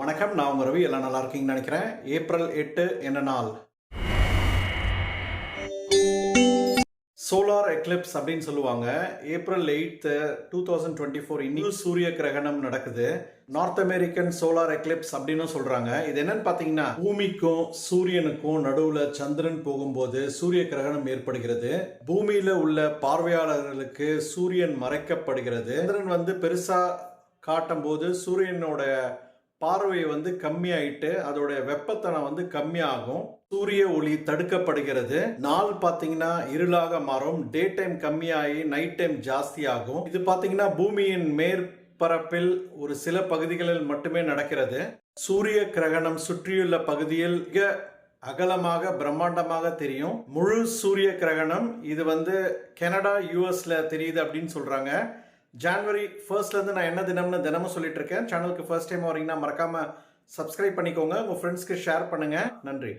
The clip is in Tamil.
வணக்கம் நான் உங்க ரவி. எல்லாம் நல்லா இருக்கீங்கன்னு நினைக்கிறேன். ஏப்ரல் எட்டு என்ன நாள்? சோலார் எக்லிப்ஸ் அப்படின்னு சொல்லுவாங்க. April eight two thousand twenty four இன்னும் சூரிய கிரகணம் நடக்குது. நார்த் அமெரிக்கன் சோலார் எக்லிப்ஸ் அப்படின்னு சொல்கிறாங்க இது என்னன்னு பார்த்தீங்கன்னா பூமிக்கும் சூரியனுக்கும் நடுவில் சந்திரன் போகும்போது சூரிய கிரகணம் ஏற்படுகிறது. பூமியில் உள்ள பார்வையாளர்களுக்கு சூரியன் மறைக்கப்படுகிறது. சந்திரன் வந்து பெருசாக காட்டும் போது சூரியனோட பார்வை வந்து கம்மியாயிட்டு அதோட வெப்பத்தனம் வந்து கம்மியாகும். சூரிய ஒளி தடுக்கப்படுகிறது. நாள் பார்த்தீங்கன்னா இருளாக மாறும். டே டைம் கம்மியாகி நைட் டைம் ஜாஸ்தியாகும். இது பார்த்தீங்கன்னா பூமியின் மேற்பரப்பில் ஒரு சில பகுதிகளில் மட்டுமே நடக்கிறது. சூரிய கிரகணம் சுற்றியுள்ள பகுதியில் மிக அகலமாக பிரம்மாண்டமாக தெரியும். முழு சூரிய கிரகணம் இது வந்து கனடா யூஎஸ்ல தெரியுது அப்படின்னு சொல்றாங்க. ஜான்வரி ஃபர்ஸ்ட்லேருந்து நான் என்ன தினம்னு தினமும் சொல்லிட்டு இருக்கேன் சேனலுக்கு ஃபர்ஸ்ட் டைம் வரீங்கன்னா மறக்காமல் சப்ஸ்கிரைப் பண்ணிக்கோங்க. உங்கள் ஃப்ரெண்ட்ஸ்க்கு ஷேர் பண்ணுங்கள் நன்றி.